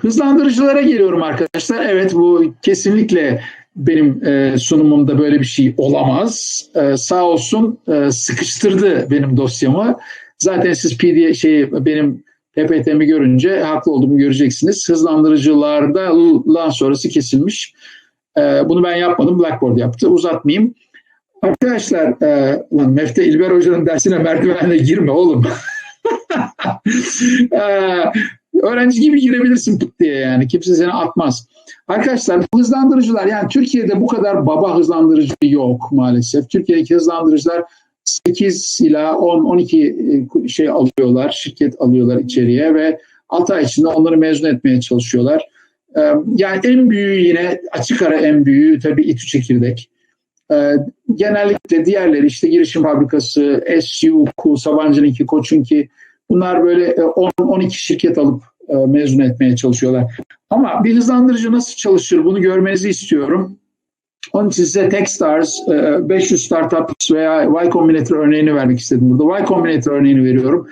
hızlandırıcılara geliyorum arkadaşlar. Evet bu kesinlikle benim e, sunumumda böyle bir şey olamaz. E, sağ olsun e, sıkıştırdı benim dosyamı. Zaten siz PD şey benim PPT'mi görünce haklı olduğumu göreceksiniz. Hızlandırıcılarda lan sonrası kesilmiş. E, bunu ben yapmadım. Blackboard yaptı. Uzatmayayım. Arkadaşlar, e, lan Mefte İlber Hoca'nın dersine merdivenle girme oğlum. e, öğrenci gibi girebilirsin pıt diye yani. Kimse seni atmaz. Arkadaşlar bu hızlandırıcılar yani Türkiye'de bu kadar baba hızlandırıcı yok maalesef. Türkiye'deki hızlandırıcılar 8 ila 10-12 e, şey alıyorlar, şirket alıyorlar içeriye ve 6 ay içinde onları mezun etmeye çalışıyorlar. Yani en büyüğü yine açık ara en büyüğü tabii İTÜ Çekirdek. Genellikle diğerleri işte girişim fabrikası, SU, Sabancı'nınki, Koç'unki bunlar böyle 10-12 şirket alıp mezun etmeye çalışıyorlar. Ama bir hızlandırıcı nasıl çalışır bunu görmenizi istiyorum. Onun için size Techstars, 500 Startups veya Y Combinator örneğini vermek istedim burada. Y Combinator örneğini veriyorum.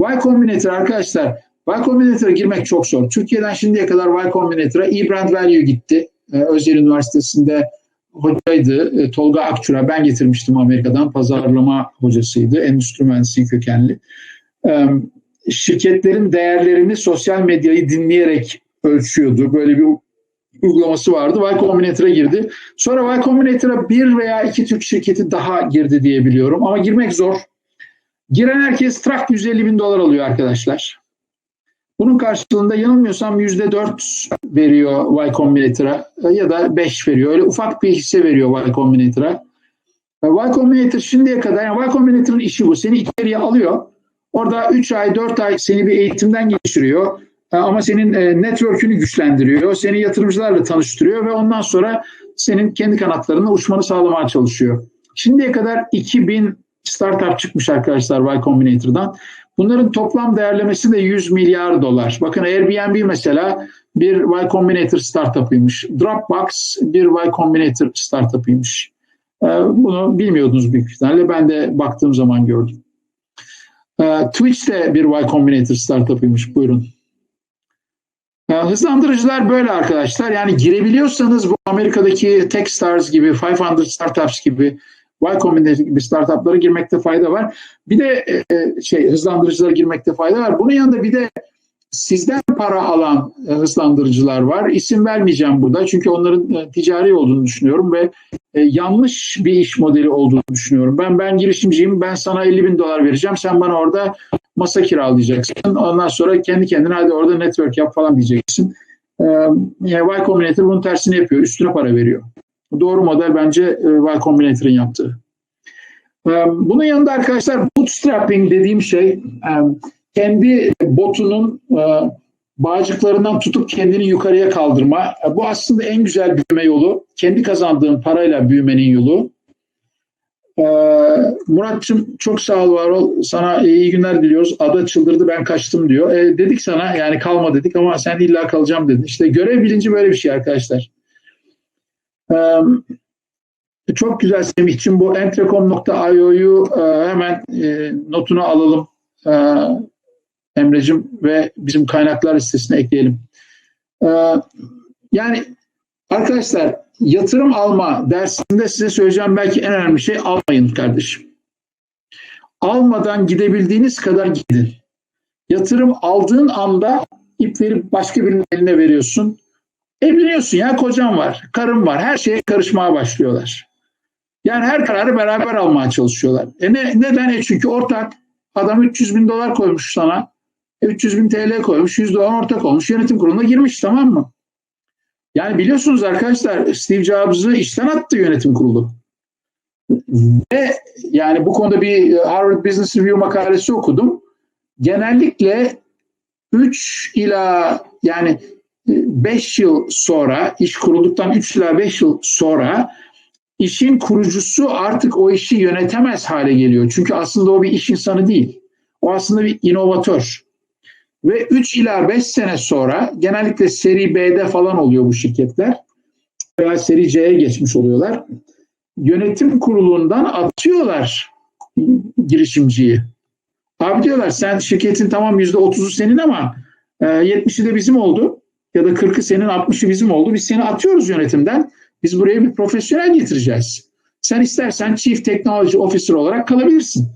Y Combinator arkadaşlar, Y Combinator'a girmek çok zor. Türkiye'den şimdiye kadar Y Combinator'a e-brand value gitti. Özel Üniversitesi'nde hocaydı. Tolga Akçura ben getirmiştim Amerika'dan. Pazarlama hocasıydı. Endüstri mühendisliği kökenli. Şirketlerin değerlerini sosyal medyayı dinleyerek ölçüyordu. Böyle bir uygulaması vardı. Y Combinator'a girdi. Sonra Y Combinator'a bir veya iki Türk şirketi daha girdi diye biliyorum. Ama girmek zor. Giren herkes trak 150 bin dolar alıyor arkadaşlar. Bunun karşılığında yanılmıyorsam %4 veriyor Y Combinator'a ya da 5 veriyor. Öyle ufak bir hisse veriyor Y Combinator'a. Y Combinator şimdiye kadar, yani Y Combinator'ın işi bu. Seni içeriye alıyor. Orada 3 ay, 4 ay seni bir eğitimden geçiriyor. Ama senin e, network'ünü güçlendiriyor. Seni yatırımcılarla tanıştırıyor ve ondan sonra senin kendi kanatlarını uçmanı sağlamaya çalışıyor. Şimdiye kadar 2000 startup çıkmış arkadaşlar Y Combinator'dan. Bunların toplam değerlemesi de 100 milyar dolar. Bakın Airbnb mesela bir Y Combinator startup'ıymış. Dropbox bir Y Combinator startup'ıymış. Bunu bilmiyordunuz büyük ihtimalle. Ben de baktığım zaman gördüm. Twitch de bir Y Combinator startup'ıymış. Buyurun. Hızlandırıcılar böyle arkadaşlar. Yani girebiliyorsanız bu Amerika'daki Techstars gibi, 500 Startups gibi, Y Combinator gibi startuplara girmekte fayda var. Bir de e, şey hızlandırıcılara girmekte fayda var. Bunun yanında bir de sizden para alan e, hızlandırıcılar var. İsim vermeyeceğim burada çünkü onların e, ticari olduğunu düşünüyorum ve e, yanlış bir iş modeli olduğunu düşünüyorum. Ben ben girişimciyim, ben sana 50 bin dolar vereceğim, sen bana orada masa kiralayacaksın. Ondan sonra kendi kendine hadi orada network yap falan diyeceksin. Yani Y Combinator bunun tersini yapıyor, üstüne para veriyor. Doğru model bence Y Combinator'ın yaptığı. Bunun yanında arkadaşlar bootstrapping dediğim şey kendi botunun e, bağcıklarından tutup kendini yukarıya kaldırma. E, bu aslında en güzel büyüme yolu. Kendi kazandığın parayla büyümenin yolu. E, Muratçım çok sağ ol var ol. Sana iyi günler diliyoruz. Ada çıldırdı ben kaçtım diyor. E, dedik sana yani kalma dedik ama sen illa kalacağım dedin. İşte görev bilinci böyle bir şey arkadaşlar. Çok güzel Semih'cim bu entrecom.io'yu e, hemen notunu alalım. Emre'cim ve bizim kaynaklar listesine ekleyelim. Ee, yani arkadaşlar yatırım alma dersinde size söyleyeceğim belki en önemli şey almayın kardeşim. Almadan gidebildiğiniz kadar gidin. Yatırım aldığın anda ipleri başka birinin eline veriyorsun. Evleniyorsun ya kocam var, karım var. Her şeye karışmaya başlıyorlar. Yani her kararı beraber almaya çalışıyorlar. E ne, neden? E çünkü ortak. Adam 300 bin dolar koymuş sana. 300 bin TL koymuş, %10 ortak olmuş, yönetim kuruluna girmiş tamam mı? Yani biliyorsunuz arkadaşlar Steve Jobs'ı işten attı yönetim kurulu. Ve yani bu konuda bir Harvard Business Review makalesi okudum. Genellikle 3 ila yani 5 yıl sonra iş kurulduktan 3 ila 5 yıl sonra işin kurucusu artık o işi yönetemez hale geliyor. Çünkü aslında o bir iş insanı değil. O aslında bir inovatör. Ve 3 ila 5 sene sonra genellikle seri B'de falan oluyor bu şirketler veya seri C'ye geçmiş oluyorlar. Yönetim kurulundan atıyorlar girişimciyi. Abi diyorlar sen şirketin tamam %30'u senin ama 70'i e, de bizim oldu. ya da 40'ı senin 60'ı bizim oldu. Biz seni atıyoruz yönetimden. Biz buraya bir profesyonel getireceğiz. Sen istersen Chief Technology Officer olarak kalabilirsin.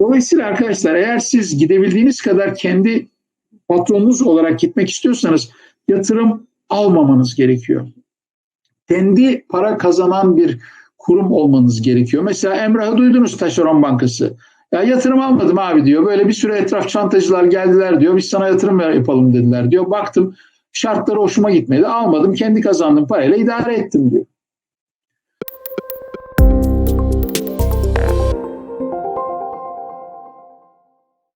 Dolayısıyla arkadaşlar eğer siz gidebildiğiniz kadar kendi patronunuz olarak gitmek istiyorsanız yatırım almamanız gerekiyor. Kendi para kazanan bir kurum olmanız gerekiyor. Mesela Emrah'ı duydunuz Taşeron Bankası. Ya yatırım almadım abi diyor. Böyle bir süre etraf çantacılar geldiler diyor. Biz sana yatırım yapalım dediler diyor. Baktım şartları hoşuma gitmedi. Almadım. Kendi kazandığım parayla idare ettim diyor.